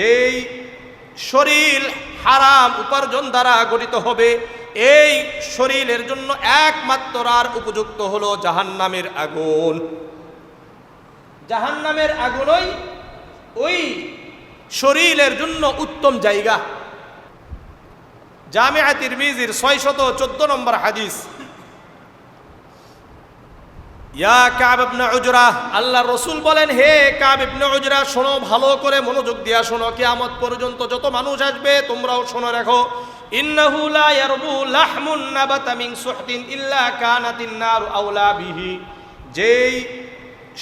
যেই শরীর হারাম উপার্জন দ্বারা গঠিত হবে, এই শরীরের জন্য একমাত্র আর উপযুক্ত হলো জাহান্নামের আগুন। জাহান্নামের আগুনই ওই শরীরের জন্য উত্তম জায়গা। জামিয়া তিরমিজির ছয়শত চোদ্দ নম্বর হাদিস। ইয়া কাব ইবনে উজরা, আল্লাহ রসুল বলেন, হে কাব ইবনে উজরা, শোনো, ভালো করে মনোযোগ দিয়া শোনো, কিয়ামত পর্যন্ত যত মানুষ আসবে, তোমরাও শোনো, রাখো। ইন্নাহু লা ইয়ারবু লাহমুন নাবাতা মিন সুহতিন ইল্লা কানাতিন নার আওলা বিহি। যেই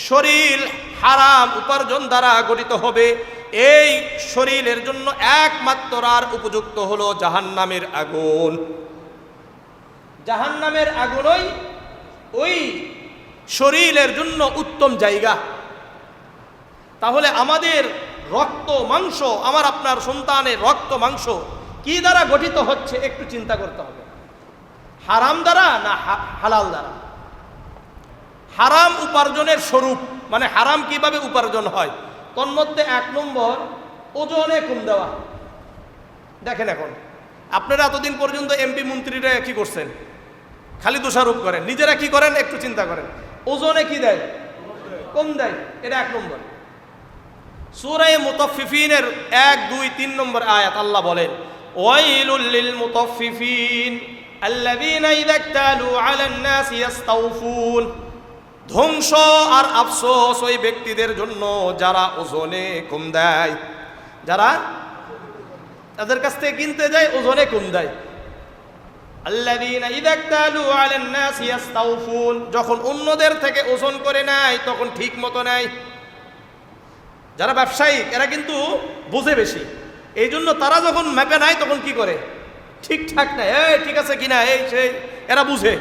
শরীর হারাম উপার্জন দ্বারা গঠিত হবে, এই শরীরের জন্য একমাত্র আর উপযুক্ত হলো জাহান্নামের আগুন। জাহান্নামের আগুনই ওই শরীরের জন্য উত্তম জায়গা। তাহলে আমাদের রক্ত, মাংস, আমার আপনার সন্তানের রক্ত, মাংস কি দ্বারা গঠিত হচ্ছে একটু চিন্তা করতে হবে। হারাম দ্বারা না হালাল দ্বারা? হারাম উপার্জনের স্বরূপ মানে হারাম কীভাবে উপার্জন হয়? তন্মধ্যে এক নম্বর, ওজনে কম দেওয়া। দেখেন এখন, আপনারা এতদিন পর্যন্ত এমপি মন্ত্রীরা কি করছেন? খালি দোষারোপ করেন। নিজেরা কি করেন? একটু চিন্তা করেন। ওজনে কি দেয়? কম দেয়। এটা এক নম্বর। সুরায় মুতফিফিনের এক, দুই, তিন নম্বর আয়াত আল্লাহ বলেন, ওয়াইলুল লিল মুতফিফিন আল্লাযীনা ইযা ইক্তালু আলান নাস ইস্তাউফুন ধ্বংস আর আফসোস ওই ব্যক্তিদের জন্য যারা ওজনে কম দেয়, যারা তাদের কাছ থেকে কিনতে যায়, ওজনে কম দেয় আল্লাযীনা ইযা ইক্তালু আলান নাস ইস্তাউফুন যখন অন্যদের থেকে ওজন করে নেয়, তখন ঠিক মতো নেয়। যারা ব্যবসায়িক এরা কিন্তু বোঝে বেশি। এই জন্য তারা যখন ম্যাপে নেয়, তখন কি করে? ঠিকঠাক নেয়। এই, ঠিক আছে কিনা? এই, সেই, এরা বুঝে।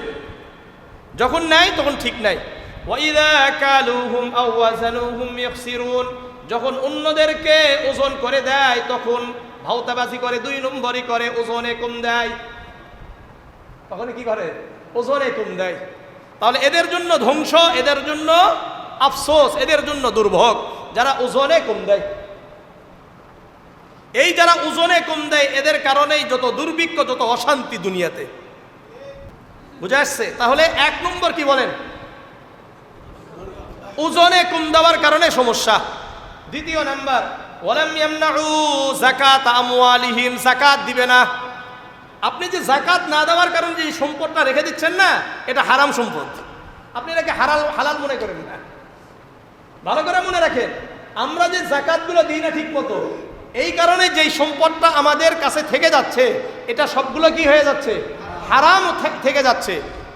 যখন নেয়, তখন ঠিক নাই যখন অন্যদেরকে ওজন করে দেয়, তখন ভাওতাবাজি করে, দুই নম্বরই করে, ওজনে কম দেয়। তখন কি করে? ওজনে কম দেয়। তাহলে এদের জন্য ধ্বংস, এদের জন্য আফসোস, এদের জন্য দুর্ভোগ। যারা ওজনে কম দেয়। এই যারা ওজনে কম দেয়, এদের কারণেই যত দুর্ভিক্ষ, যত অশান্তি দুনিয়াতে। বুঝে আসছে তাহলে এক নম্বর কি বলেন? ওজনে কম দেওয়ার কারণে সমস্যা। দ্বিতীয় নাম্বার, ওয়ালাম ইয়ামনাউ যাকাত আমওয়ালিহিম দিবে না। আপনি যে জাকাত না দেওয়ার কারণে যে সম্পদটা রেখে দিচ্ছেন না, এটা হারাম সম্পদ। আপনি এটাকে হারাল হালাল মনে করেন না। ভালো করে মনে রাখেন, আমরা যে জাকাতগুলো দিই না ঠিক মতো এই কারণে যেই সম্পদটা আমাদের কাছে থেকে যাচ্ছে, এটা সবগুলো কি হয়ে যাচ্ছে? হারাম থেকে যাচ্ছে।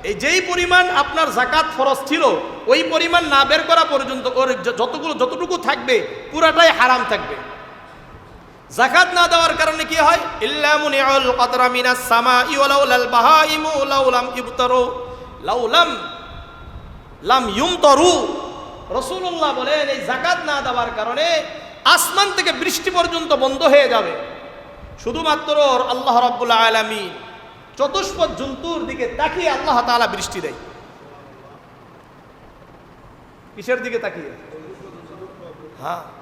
এই যেই পরিমাণ আপনার জাকাত ফরজ ছিল, ওই পরিমাণ না বের করা পর্যন্ত ওর যতগুলো, যতটুকু থাকবে, পুরাটাই হারাম থাকবে। জাকাত না দেওয়ার কারণে কি হয়? ইল্লামুনিউল কতরা মিনাস সামাই ওয়ালাউলাল বাহাইমু লাউলাম ইবতারু লাউলাম লাম ইউমতরু। রসুল্লাহ বলেন, এই জাকাত না দেওয়ার কারণে আসমান থেকে বৃষ্টি পর্যন্ত বন্ধ হয়ে যাবে। শুধুমাত্র আল্লাহ রাব্বুল আলামী চতুষ্পদ জন্তুর দিকে তাকিয়ে আল্লাহ তাআলা বৃষ্টি দেয়। কিসের দিকে তাকিয়ে? হ্যাঁ।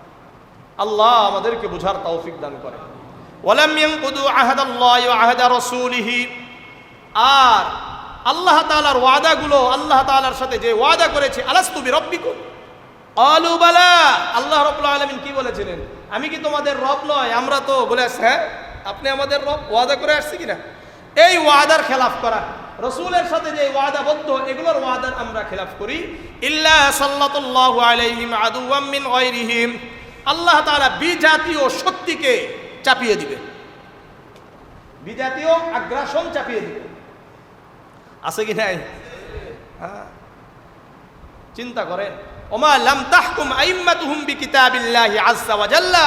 আল্লাহ আমাদেরকে বুঝার তৌফিক দান করে। আর আল্লাহ তাআলার ওয়াদাগুলো আল্লাহ তাআলার সাথে যে ওয়াদা করেছে, আলাস্তু বিরাব্বিকুম। আলু বালা। আল্লাহ রাব্বুল আলামিন কি বলেছিলেন? আমি কি তোমাদের রব নয়, আমরা তো বলে হ্যাঁ? আপনি আমাদের রব, ওয়াদা করে আসছি কিনা? এই ওয়াদার খেলাফ করা। রসুলের সাথে যে ওয়াদাবদ্ধ, এগুলোর ওয়াদার আমরা খেলাফ করি। ইল্লা সাল্লাতুল্লাহু আলাইহিম আদুওয়াম মিন গায়রিহিম। আল্লাহ তাআলা বিজাতীয় শক্তিকে চাপিয়ে দিবে। বিজাতীয় আগ্রাসন চাপিয়ে দিবে। আছে কি নাই? হ্যাঁ। চিন্তা করেন। ওমা লাম তাহকুম আইম্মাতুহুম বিকিতাবিল্লাহি আযজা ওয়া জাল্লা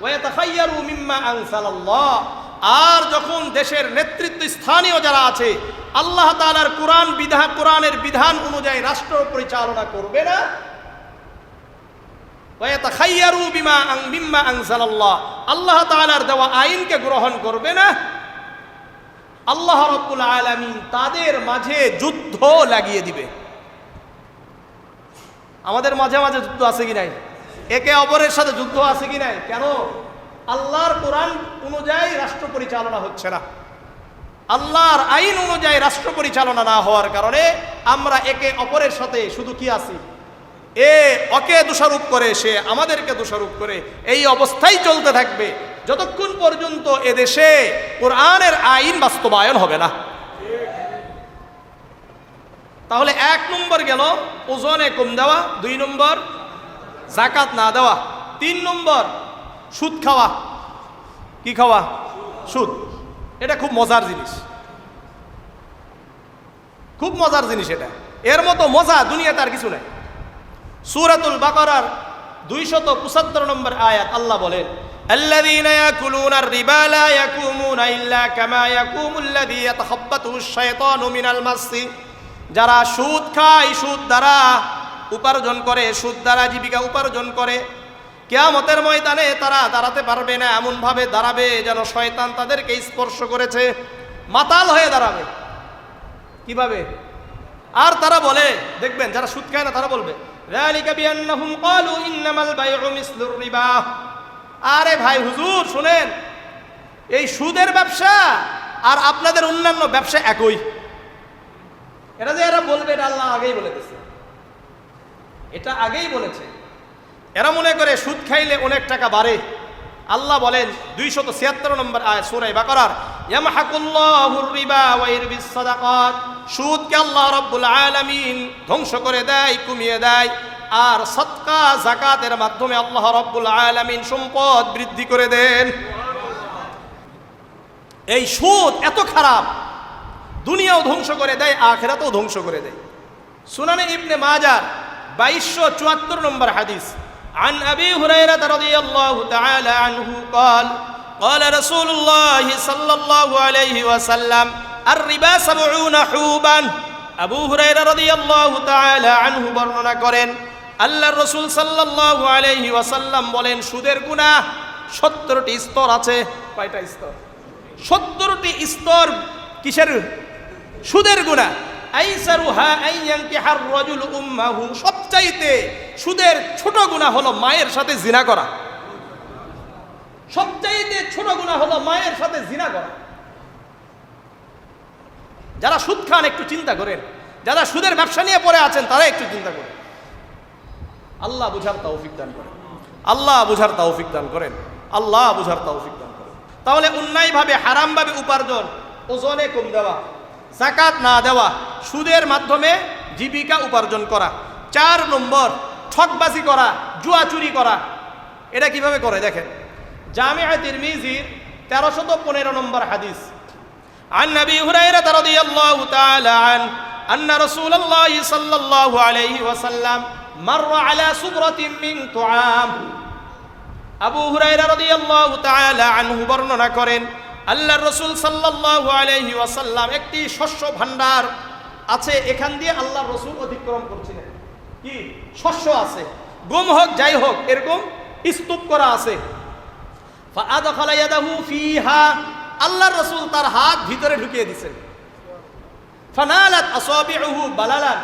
ওয়া ইয়াতাখায়্যারু মিম্মা আনসালাল্লাহ। আর যখন দেশের নেতৃত্ব স্থানীয় যারা আছে, আল্লাহ তাআলার কোরআন বিধান কোরআনের বিধান অনুযায়ী রাষ্ট্র পরিচালনা করবে না ওয়া ইয়াতাখায়্যারু বিমা আন মিম্মা আনসালাল্লাহ আল্লাহ তাআলার দেওয়া আইনকে গ্রহণ করবে না। আল্লাহ রব্বুল আলামিন তাদের মাঝে যুদ্ধ লাগিয়ে দিবে। আমাদের মাঝে মাঝে যুদ্ধ আছে কি নাই? একে অপরের সাথে যুদ্ধ আছে কি নাই? কেন? আল্লাহর কোরআন অনুযায়ী রাষ্ট্র পরিচালনা হচ্ছে না। আল্লাহর আইন অনুযায়ী রাষ্ট্র পরিচালনা না হওয়ার কারণে আমরা একে অপরের সাথে শুধু কি আছি? এ ওকে দোষারোপ করে, সে আমাদেরকে দোষারোপ করে, এই অবস্থাই চলতে থাকবে। যতক্ষণ পর্যন্ত এদেশে কোরআনের আইন বাস্তবায়ন হবে না। তাহলে এক নম্বর গেল ওজনে কম দেওয়া, দুই নম্বর জাকাত না দেওয়া, তিন নম্বর সুদ খাওয়া। কি খাওয়া? সুদ। এটা খুব মজার জিনিস। খুব মজার জিনিস এটা। এর মতো মজা দুনিয়াতে আর কিছু নাই। সুরাতুল বাকারার দুইশত পঁচাত্তর নম্বর আয়াত আল্লাহ বলেন الذين يأكلون الربا لا يقومون إلا كما يقوم الذي يتخبطه الشيطان من المس যারা সুদ খায় সুদ দ্বারা উপার্জন করে সুদ দ্বারা জীবিকা উপার্জন করে কেয়ামতের ময়দানে তারা দাঁড়াতে পারবে না এমনভাবে দাঁড়াবে যেন শয়তান তাদেরকে স্পর্শ করেছে মাতাল হয়ে দাঁড়াবে কিভাবে আর তারা বলে, দেখবেন, যারা সুদ খায় না, তারা বলবে আরে ভাই, হুজুর, শুনেন, এই সুদের ব্যবসা আর আপনাদের অন্যান্য ব্যবসা একই। এটা যে এরা বলবে, এটা আল্লাহ আগেই বলে এটা আগেই বলেছে। এরা মনে করে সুদ খাইলে অনেক টাকা বাড়ে। আল্লাহ বলেন দুইশত ছিয়াত্তর নম্বর আয় সুরাই বাকরার সুদকে আল্লাহ রাব্বুল আলামিন ধ্বংস করে দেয়, কমিয়ে দেয়, আর সৎকা জাকাতের মাধ্যমে আল্লাহ রাব্বুল আলামিন সম্পদ বৃদ্ধি করে দেন। এই সুদ এত খারাপ, দুনিয়াও ধ্বংস করে দেয়, আখেরাতেও ধ্বংস করে দেয়। সুনানে ইবনে মাজার বাইশশো চুয়াত্তর নম্বর হাদিস। عن أبي هريرة رضي الله تعالى عنه قال قال رسول الله صلى الله عليه وسلم الربا سبعون حوبا আবু হুরাইরা রাদিয়াল্লাহু তাআলা আনহু বর্ণনা করেন আল্লাহর রাসূল সাল্লাল্লাহু আলাইহি ওয়াসাল্লাম বলেন সুদের গুনাহ 70টি স্তর আছে কয়টা স্তর 70টি স্তর কিসের সুদের গুনাহ সবচাইতে সুদের ছোট গুনাহ হলো মায়ের সাথে জিনা করা। সবচাইতে ছোট গুনাহ হলো মায়ের সাথে জিনা করা। যারা সুদ খান একটু চিন্তা করেন, যারা সুদের ব্যবসা নিয়ে পড়ে আছেন, তারা একটু চিন্তা করেন। আল্লাহ বুঝার তৌফিক দান করেন। আল্লাহ বুঝার তৌফিক দান করেন। আল্লাহ বুঝার তৌফিক দান করেন। তাহলে অন্যায়ভাবে, হারামভাবে উপার্জন ওজনে কম দেওয়া। জাকাত না দেওয়া সুদের মাধ্যমে জীবিকা উপার্জন করা চার নম্বর ঠকবাজি করা জুয়া চুরি করা এটা কিভাবে করে দেখেন জামিয়া তিরমিজির তেরোশত পনেরো নম্বর হাদিস عن ابي هريره رضي الله تعالى عنه ان رسول الله صلى الله عليه وسلم مر على سبرة من طعام আবু হুরাইরা রাদিয়াল্লাহু তাআলা আনহু বর্ণনা করেন আল্লাহর রসুল ওয়াসাল্লাম একটি শস্য ভান্ডার আছে, এখান দিয়ে আল্লাহ রসুল অতিক্রম করছিলেন। কি? শস্য আছে। গম হোক, যাই হোক, এরকম স্তূপ করা আছে। ফিহা আল্লাহর তার হাত ভিতরে ঢুকিয়ে বালালান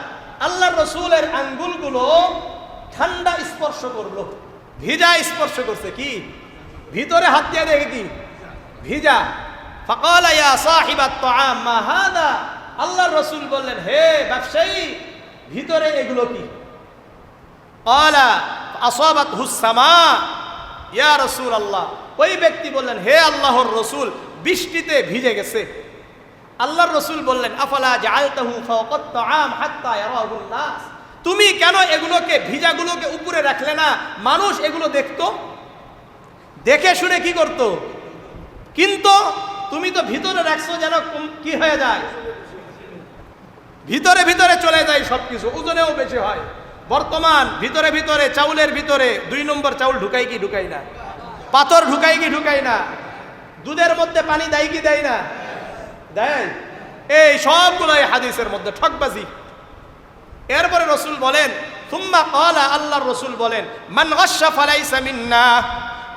আল্লাহর রাসূলের আঙ্গুলগুলো ঠান্ডা স্পর্শ করল, ভিজা স্পর্শ করছে, কি? ভিতরে হাত দিয়ে দেখে ভিজা। ফাকালা, ইয়া সাহিবাত তাআম, মা হাদা? আল্লাহর রাসূল বললেন, হে ব্যবসায়ী, ভিতরে এগুলো কি? ক্বালা আসাবাত হুসামা ইয়া রাসূলুল্লাহ। ওই ব্যক্তি বললেন, হে আল্লাহর রসুল, বৃষ্টিতে ভিজে গেছে। আল্লাহর রসুল বললেন, আফালা জাআলতাহু ফাওকাত তাআম হাত্তা ইয়ারাহুন নাস? তুমি কেন এগুলোকে, ভিজাগুলোকে উপরে রাখলে না? মানুষ এগুলো দেখতো? দেখে শুনে কি করত? কিন্তু তুমি তো ভিতরে রাখছো যেন কি হয়ে যায়? ভিতরে ভিতরে চলে যায় সব কিছু ওজনেও বেশি হয়। বর্তমান ভিতরে ভিতরে, চাউলের ভিতরে, দুই নম্বর চাউল ঢুকাই কি ঢুকাই না? পাথর ঢুকাই কি ঢুকাই না? দুধের মধ্যে পানি দেয় কি দেয় না? দেয়। এই সবগুলো হাদিসের মধ্যে ঠকবাজি। এরপরে রসুল বলেন তুম্মা কলা আল্লাহর রসুল বলেন, মান মিন্না।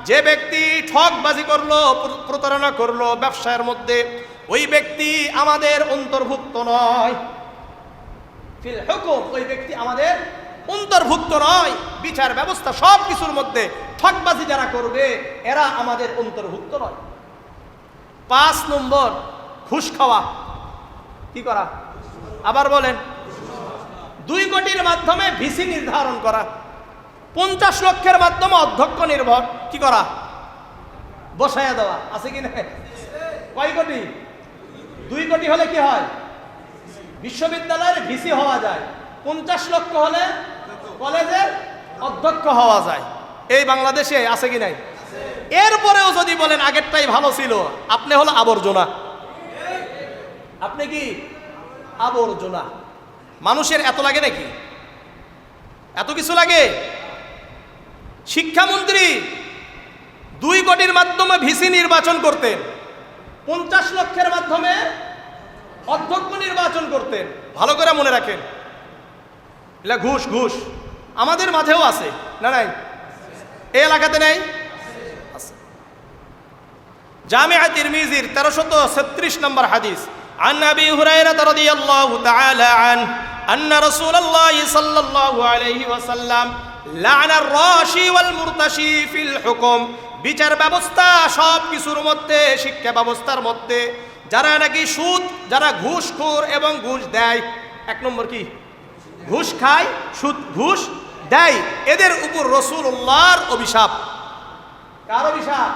যে ব্যক্তি ঠকবাজি করল প্রতারণা করল ব্যবসায়ের মধ্যে, ওই ব্যক্তি আমাদের অন্তর্ভুক্ত নয়। ওই ব্যক্তি আমাদের অন্তর্ভুক্ত নয়। বিচার ব্যবস্থা সব কিছুর মধ্যে ঠকবাজি যারা করবে, এরা আমাদের অন্তর্ভুক্ত নয়। পাঁচ নম্বর, ঘুষ খাওয়া। কি করা? আবার বলেন। দুই কোটির মাধ্যমে ভিসি নির্ধারণ করা। পঞ্চাশ লক্ষের মাধ্যমে অধ্যক্ষ নির্ভর। কি করা? বসায়া দেওয়া। আছে কি না? কয় কোটি? দুই কোটি হলে কি হয়? বিশ্ববিদ্যালয়ের ভিসি হওয়া যায়। পঞ্চাশ লক্ষ হলে কলেজের অধ্যক্ষ হওয়া যায়। এই বাংলাদেশে আছে কি নাই? এরপরেও যদি বলেন আগেরটাই ভালো ছিল, আপনি হলো আবর্জনা। আপনি কি? আবর্জনা। মানুষের এত লাগে নাকি? এত কিছু লাগে? শিক্ষামন্ত্রী দুই কোটির মাধ্যমে ভিসি নির্বাচন করতেন পঞ্চাশ লক্ষের মাধ্যমে অধ্যক্ষ নির্বাচন করতেন ভালো করে মনে রাখেন এলা ঘুষ ঘুষ আমাদের মাঝেও আছে না নাই এই এলাকাতে নেই আছে। জামিয়া তিরমিজির তেরোশত ছত্রিশ নম্বর হাদিস عن ابي هريره رضي الله تعالى عنه ان رسول الله صلى الله عليه وسلم লানার রাশি ওয়াল মুরতাশি ফিল হুকুম। বিচার ব্যবস্থা সব কিছুর মধ্যে, শিক্ষা ব্যবস্থার মধ্যে। যারা নাকি সুদ, যারা ঘুষখোর এবং ঘুষ দেয়, এক নম্বর কি? ঘুষ খায়, সুদ, ঘুষ দেয়। এদের উপর রসুল্লাহর অভিশাপ। কার অভিশাপ?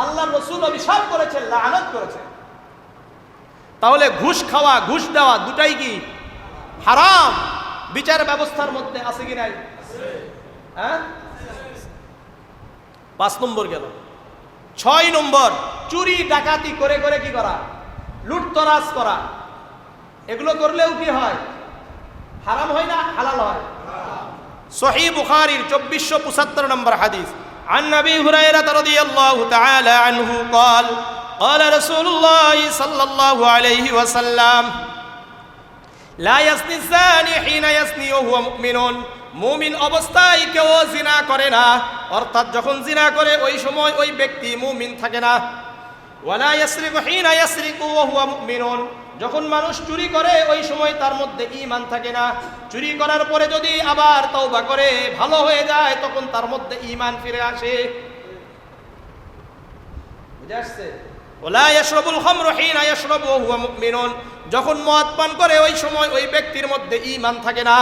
আল্লাহ রসুল অভিশাপ করেছে লানত করেছে তাহলে ঘুষ খাওয়া, ঘুষ দেওয়া দুটাই কি? হারাম। বিচার ব্যবস্থার মধ্যে আছে কি নাই? হ্যাঁ পাঁচ নম্বর গেল ছয় নম্বর চুরি ডাকাতি করে করে কি করা লুটতরাজ করা এগুলো করলেও কি হয় হারাম হয় না হালাল হয় সহি বুখারীর চব্বিশশো পঁচাত্তর নম্বর হাদিস عن ابي هريره رضي الله تعالى عنه قال قال رسول الله صلى الله عليه وسلم মুমিন অবস্থায় কেউ জিনা করে না। অর্থাৎ যখন জিনা করে, ওই সময় ওই ব্যক্তি মুমিন থাকে না। যখন মানুষ চুরি করে, ওই সময় তার মধ্যে ইমান থাকে না। চুরি করার পরে যদি আবার তওবা করে, ভালো হয়ে যায়, তখন তার মধ্যে ইমান ফিরে আসে। বুঝে আসছে? ওলা ইয়াশরাবুল খামরু হিনা ইয়াশরাবু ওয়া হুয়া মুমিনুন। যখন মদ পান করে, ওই সময় ওই ব্যক্তির মধ্যে ইমান থাকে না।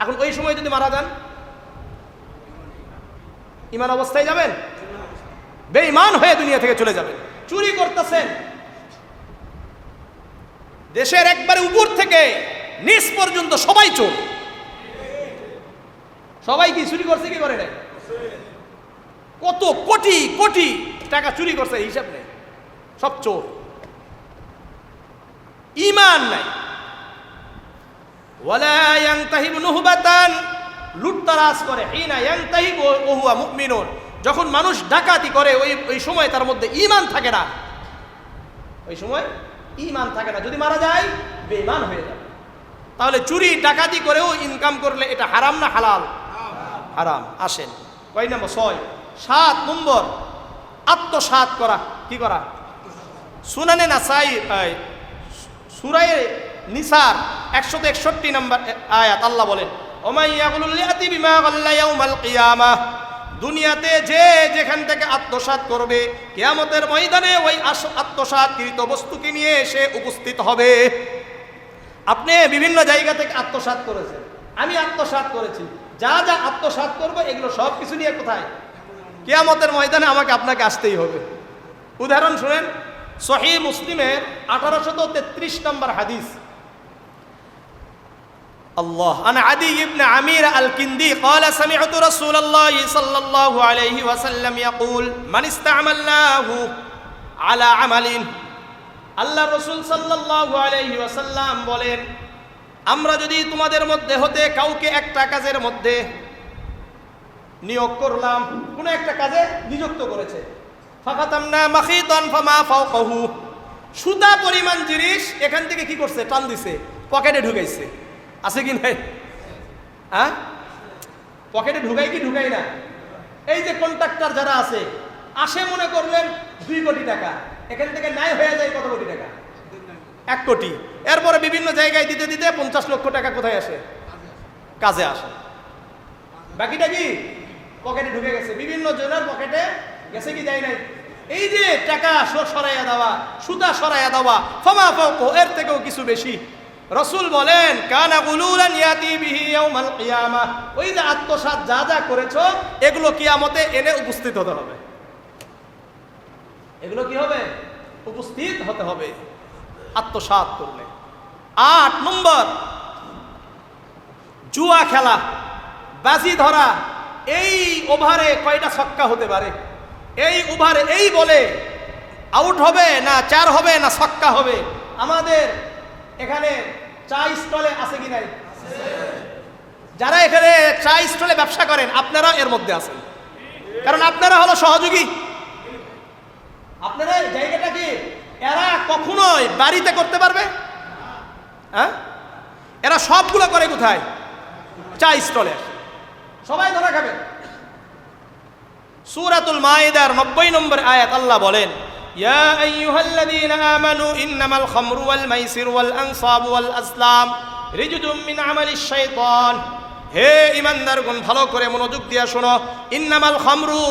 এখন ওই সময় যদি মারা যান ইমান অবস্থায় যাবেন? বেঈমান হয়ে দুনিয়া থেকে চলে যাবেন। চুরি করতেছেন। দেশের একবারে উপর থেকে নিচ পর্যন্ত সবাই চোর। সবাই কি চুরি করছে কি করে নাই? কত কোটি কোটি টাকা চুরি করছে হিসাব নেই। সব চোর। ইমান নাই। লুটতারাজ করে, হিনা ইয়ানতাহিবু ওয়া হুয়া মুমিনুন। যখন মানুষ ডাকাতি করে, ওই ওই সময় তার মধ্যে ঈমান থাকে না। ওই সময় ঈমান থাকে না। যদি মারা যায়, বেঈমান হয়ে যাবে। তাহলে চুরি, ডাকাতি করেও ইনকাম করলে এটা হারাম না হালাল? হারাম। আসেন। কয় নম্বর, ছয়। সাত নম্বর, আত্মসাত করা। কি করা? সুনানে নাসাই সুরায় নিসার একশত একষট্টি নম্বর আয়াত, আল্লাহ বলেন দুনিয়াতে যে যেখান থেকে আত্মসাৎ করবে, কেয়ামতের ময়দানে ওই আত্মসাৎকৃত বস্তুকে নিয়ে এসে উপস্থিত হবে। আপনি বিভিন্ন জায়গা থেকে আত্মসাৎ করেছেন। আমি আত্মসাৎ করেছি। যা যা আত্মসাৎ করব, এগুলো সব কিছু নিয়ে কোথায়? কেয়ামতের ময়দানে আমাকে আপনাকে আসতেই হবে। উদাহরণ শুনেন সহি মুসলিমের আঠারোশত তেত্রিশ নম্বর হাদিস الله عن عدي بن عمير الكندي قال سمعت رسول الله صلى الله عليه وسلم يقول من استعملناه على عمل আল্লাহ রসুল সাল্লাল্লাহু আলাইহি ওয়াসাল্লাম বলেন আমরা যদি তোমাদের মধ্যে হতে কাউকে একটা কাজের মধ্যে নিয়োগ করলাম কোনো একটা কাজে নিযুক্ত করেছে ফাকাতামনা মাখিতান ফামা ফাওকাহু। সুতা পরিমাণ জিনিস এখান থেকে কি করছে? টান দিছে। পকেটে ঢুকাইছে। আছে কি নাই? হ্যাঁ? পকেটে ঢুকাই কি ঢুকাই না? এই যে কন্ট্রাক্টর যারা আছে, আসে মনে করলেন দুই কোটি টাকা। এখান থেকে ন্যায় হয়ে যায় কত কোটি টাকা? এক কোটি। এরপরে বিভিন্ন জায়গায় দিতে দিতে পঞ্চাশ লক্ষ টাকা কোথায় আসে? কাজে আসে। বাকিটা কি? পকেটে ঢুকে গেছে। বিভিন্ন জনের পকেটে গেছে কি যায় নাই? এই যে টাকা সরাইয়া দেওয়া, সুতা সরাইয়া দেওয়া, ফমা ফৌকো এর থেকেও কিছু বেশি। রসুল বলেন, কানা গুলুলান ইয়াতি বিহি ইয়াউমাল কিয়ামা। ওই যে আত্মসাৎ যা যা করেছ, এগুলো কিয়ামতে এনে উপস্থিত হতে হবে। এগুলো কি হবে? উপস্থিত হতে হবে আত্মসাৎ করলে। আট নম্বর, জুয়া খেলা, বাজি ধরা, এই ওভারে কয়টা ছক্কা হতে পারে? এই ওভারে এই বলে আউট হবে না চার হবে না ছক্কা হবে? আমাদের এখানে চা স্টলে আছে কি নাই? যারা এখানে চা স্টলে ব্যবসা করেন, আপনারা এর মধ্যে আছেন। কারণ আপনারা হলো সহযোগী। আপনারা জায়গাটা কি এরা কখনোই বাড়িতে করতে পারবে? হ্যাঁ? এরা সবগুলো করে কোথায়? চা স্টলে। সবাই ধরা খাবে। সূরাতুল মাইদার 90 নম্বর আয়াত আল্লাহ বলেন আমানু ইন্নামাল খামরু ওয়াল মাইসির ওয়াল আনসাবু ওয়াল আসলাম রিজুজুম মিন আমালিশ শাইতান। হে ইমানদারগণ ভালো করে মনোযোগ দিয়ে শোনো। ইন্নামাল খামরু,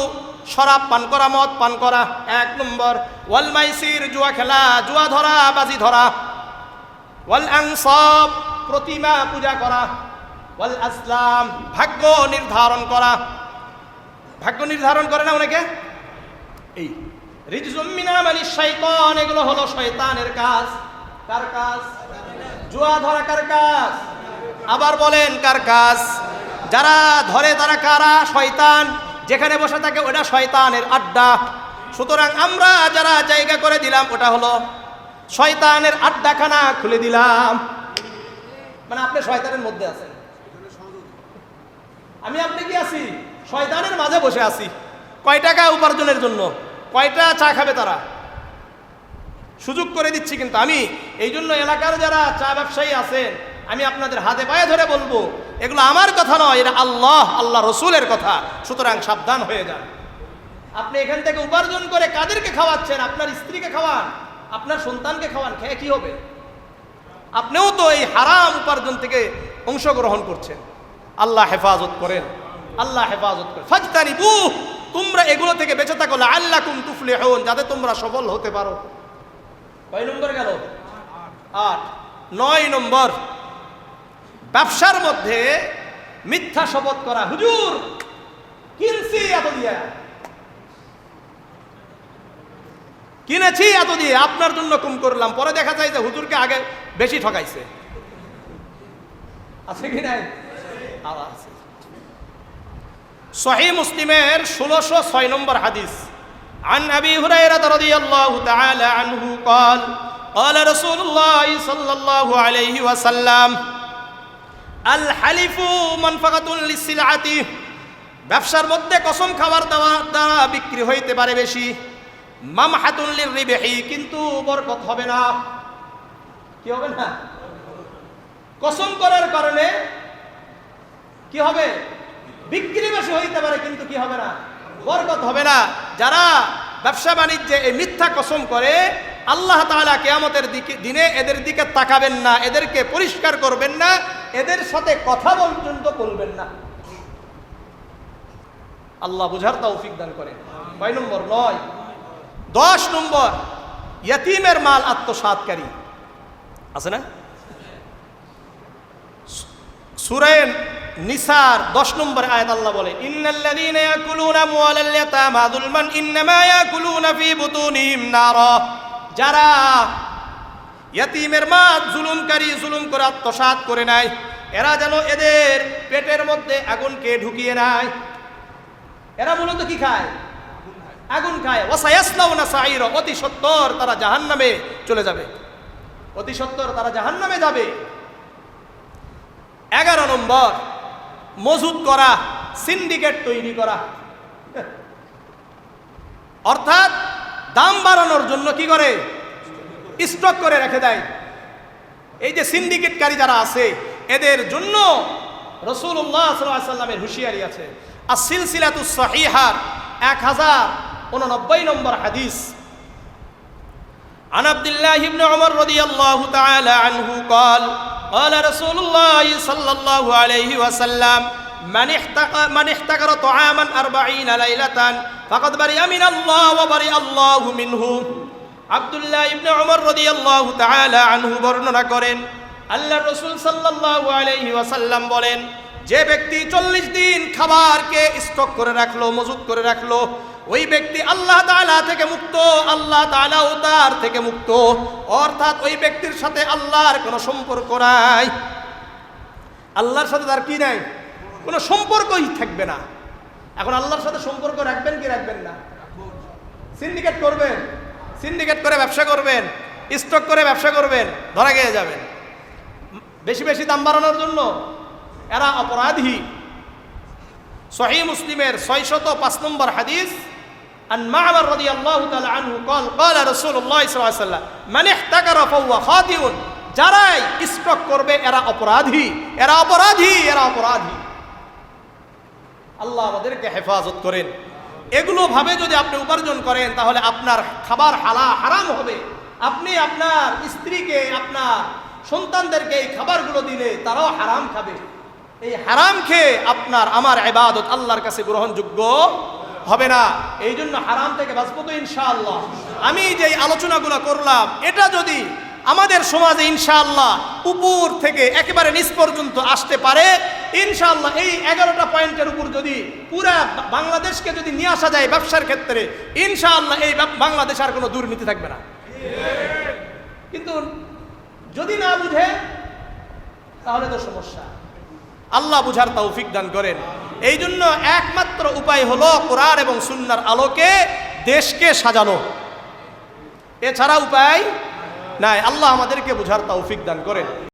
শরাব পান করা, মদ পান করা, এক নম্বর। ওয়াল মাইসির, জুয়া খেলা, জুয়া ধরা, বাজি ধরা। ওয়াল আনসাব, প্রতিমা পূজা করা। ওয়াল আসলাম, ভাগ্য নির্ধারণ করা। ভাগ্য নির্ধারণ করে না অনেকে? এই রিজুমিনা মানে শয়তান এগুলো হলো শয়তানের কাজ। কার কাজ? জুয়া ধরা কার কাজ? আবার বলেন কার কাজ? যারা ধরে তারা কারা? শয়তান। যেখানে বসে থাকে ওটা শয়তানের আড্ডা। সুতরাং আমরা যারা জায়গা করে দিলাম, ওটা হলো শয়তানের আড্ডাখানা খুলে দিলাম। মানে আপনি শয়তানের মধ্যে আছেন। আমি আপনি কি আছি? শয়তানের মাঝে বসে আছি। কয় টাকা উপার্জনের জন্য? কয়টা চা খাবে তারা? সুযোগ করে দিচ্ছি কিন্তু আমি। এই জন্য এলাকার যারা চা ব্যবসায়ী আছেন, আমি আপনাদের হাতে পায়ে ধরে বলব, এগুলো আমার কথা নয় এটা আল্লাহ আল্লাহ রসুলের কথা। সুতরাং সাবধান হয়ে যান। আপনি এখান থেকে উপার্জন করে কাদেরকে খাওয়াচ্ছেন? আপনার স্ত্রীকে খাওয়ান, আপনার সন্তানকে খাওয়ান, খেয়ে কি হবে? আপনিও তো এই হারাম উপার্জন থেকে অংশগ্রহণ করছেন। আল্লাহ হেফাজত করেন। আল্লাহ হেফাজত করেন ফাজতানি বু তোমরা এগুলো থেকে বেঁচে থাকো আল্লাহ কুম তুফলে হন যাতে তোমরা সফল হতে পারো। কয় নম্বর গেল? আট। নয় নম্বর। ব্যবসার মধ্যে মিথ্যা শপথ করা। হুজুর, কিনছি এত দিয়া। কিনেছি এত দিয়ে, আপনার জন্য কম করলাম। পরে দেখা যায় যে হুজুরকে আগে বেশি ঠকাইছে। আছে কি নাই? আছে। সহি মুসলিমের ষোলোশো ছয় নম্বর হাদিস عن أبي هريرة رضي الله تعالى عنه قال قال رسول الله صلى الله عليه وسلم الحلف منفقة للسلعة ব্যবসার মধ্যে কসম খাবার দেওয়া দ্বারা বিক্রি হইতে পারে বেশি মামহাতুন লিররিবহি কিন্তু বরকত হবে না কি হবে না কসম করার কারণে কি হবে বিক্রি বেশি হইতে পারে, কিন্তু কি হবে না? বরকত হবে না। যারা ব্যবসা বাণিজ্যে এই মিথ্যা কসম করে, আল্লাহ তাআলা কেয়ামতের দিকে দিনে এদের দিকে তাকাবেন না, এদেরকে পরিষ্কার করবেন না, এদের সাথে কথা পর্যন্ত বলবেন না। আল্লাহ বুঝার তৌফিক দান করেন। কয় নম্বর? নয়। দশ নম্বর, ইয়তিমের মাল আত্মসাতকারী। আছে না? সুরেন নিসার দশ নম্বর আয়াত আল্লাহ বলে, ইন্নাল্লাযীনা ইয়াকুলুনা আমওয়ালাল ইয়াতামা যুলমান, ইন্নামা ইয়াকুলুনা ফি বুতুনিহিম নারা। যারা ইয়াতিমের মা জুলুমকারী জুলুম করে আত্মসাৎ করে নাই, এরা যেন এদের পেটের মধ্যে আগুনকে ঢুকিয়ে নেয়। এরা মূলত কি খায়? আগুন খায়। ওয়াসায়াসলাউনা সাইরা অতি সত্তর তারা জাহান্নামে চলে যাবে। অতি সত্তর তারা জাহান্নামে যাবে। এগারো নম্বর মজুদ করা সিন্ডিকেট তৈরি করা অর্থাৎ দাম বাড়ানোর জন্য কি করে স্টক করে রেখে দেয় এই যে সিন্ডিকেটকারী যারা আছে এদের জন্য রসুল্লাহ সাল্লামের হুঁশিয়ারি আছে আর সিলসিলাতু সহিহার এক হাজার উননব্বই নম্বর হাদিস عن عبد الله بن عمر رضي الله تعالى عنه قال قال رسول الله صلى الله عليه وسلم من احتقر من احتقر طعاما أربعين ليلة فقد برئ من الله وبرئ الله منه আব্দুল্লাহ ইবনে উমর রাদিয়াল্লাহু তাআলা আনহু বর্ণনা করেন আল্লাহ রাসূল সাল্লাল্লাহু আলাইহি ওয়াসাল্লাম বলেন যে ব্যক্তি চল্লিশ দিন খাবারকে স্টক করে রাখলো মজুত করে রাখলো ওই ব্যক্তি আল্লাহ তাআলা থেকে মুক্ত, আল্লাহ তাআলাও তার থেকে মুক্ত। অর্থাৎ ওই ব্যক্তির সাথে আল্লাহর কোনো সম্পর্ক নাই। আল্লাহর সাথে তার কি নাই? কোনো সম্পর্কই থাকবে না। এখন আল্লাহর সাথে সম্পর্ক রাখবেন কি রাখবেন না? সিন্ডিকেট করবেন, সিন্ডিকেট করে ব্যবসা করবেন, স্টক করে ব্যবসা করবেন, ধরা গিয়ে যাবেন। বেশি বেশি দাম বাড়ানোর জন্য এরা অপরাধী। সহি মুসলিমের ছয়শত পাঁচ নম্বর হাদিস عن معمر رضي الله تعالى عنه قال قال رسول الله صلى الله عليه وسلم من احتكر فهو خاطئ যারাই স্টক করবে এরা অপরাধী এরা অপরাধী এরা অপরাধী আল্লাহ আমাদেরকে হেফাজত করেন এগুলো ভাবে যদি আপনি উপার্জন করেন তাহলে আপনার খাবার হালা হারাম হবে আপনি আপনার স্ত্রীকে আপনার সন্তানদেরকে এই খাবারগুলো দিলে তারাও হারাম খাবে এই হারাম খেয়ে আপনার আমার এবাদত আল্লাহর কাছে গ্রহণযোগ্য হবে না। এই জন্য হারাম থেকে বাঁচবো তো ইনশাআল্লাহ। আমি যে আলোচনাগুলো করলাম, এটা যদি আমাদের সমাজে ইনশাআল্লাহ উপর থেকে একেবারে নিচ পর্যন্ত আসতে পারে, ইনশাআল্লাহ এই এগারোটা পয়েন্টের উপর যদি পুরা বাংলাদেশকে যদি নিয়ে আসা যায় ব্যবসার ক্ষেত্রে, ইনশাআল্লাহ এই বাংলাদেশ আর কোনো দুর্নীতি থাকবে না। কিন্তু যদি না বুঝে, তাহলে তো সমস্যা। আল্লাহ বুঝার তৌফিক দান করেন। এই জন্য একমাত্র উপায় হলো কোরআন এবং সুন্নার আলোকে দেশকে সাজানো। এছাড়া উপায় নাই। আল্লাহ আমাদেরকে বুঝার তৌফিক দান করেন।